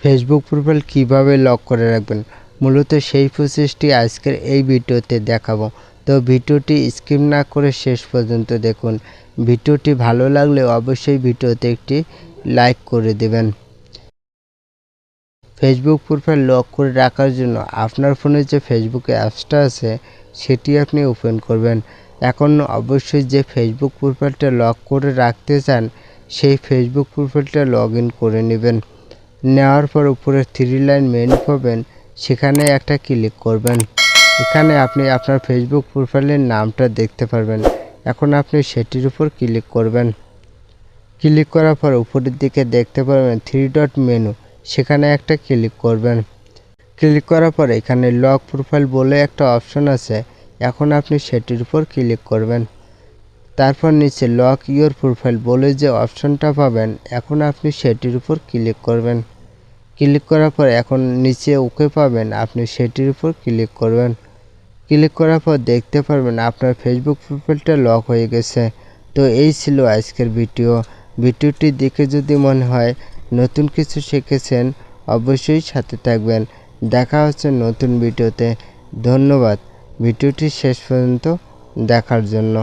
Facebook profile কীভাবে lock করে রাখবেন? মূলত সেই প্রসেসটি আজকের এই ভিডিওতে দেখাবো। তো ভিডিওটি স্কিপ না করে শেষ পর্যন্ত দেখুন। ভিডিওটি ভালো লাগলে অবশ্যই ভিডিওতে একটি লাইক করে দেবেন। ফেসবুক প্রোফাইল লক করে রাখার জন্য আপনার ফোনে যে ফেসবুক অ্যাপসটা আছে, সেটি আপনি ওপেন করবেন। এখন অবশ্যই যে ফেসবুক প্রোফাইলটা লক করে রাখতে চান, সেই ফেসবুক প্রোফাইলটা লগ করে নেবেন। নেওয়ার পর উপরে থ্রি লাইন মেনু পাবেন। সেখানে একটা ক্লিক করবেন। এখানে আপনি আপনার ফেসবুক প্রোফাইলের নামটা দেখতে পারবেন। এখন আপনি সেটির উপর ক্লিক করবেন। ক্লিক করার পর উপরের দিকে দেখতে পারবেন থ্রি ডট মেনু সেখানে একটা ক্লিক করবেন। ক্লিক করার পর এখানে লক প্রোফাইল বলে একটা অপশন আছে। এখন আপনি সেটির উপর ক্লিক করবেন। তারপর নিচে লক ইওর প্রোফাইল বলে যে অপশনটা পাবেন, এখন আপনি সেটির উপর ক্লিক করবেন। ক্লিক করার পর এখন নিচে ওকে পাবেন, আপনি সেটির উপর ক্লিক করবেন। ক্লিক করার পর দেখতে পারবেন আপনার ফেসবুক প্রোফাইলটা লক হয়ে গেছে। তো এই ছিল আজকের ভিডিও। ভিডিওটি দেখে যদি মনে হয় নতুন কিছু শিখেছেন, অবশ্যই সাথে থাকবেন। দেখা হচ্ছে নতুন ভিডিওতে। ধন্যবাদ। ভিডিওটি শেষ পর্যন্ত দেখার জন্য।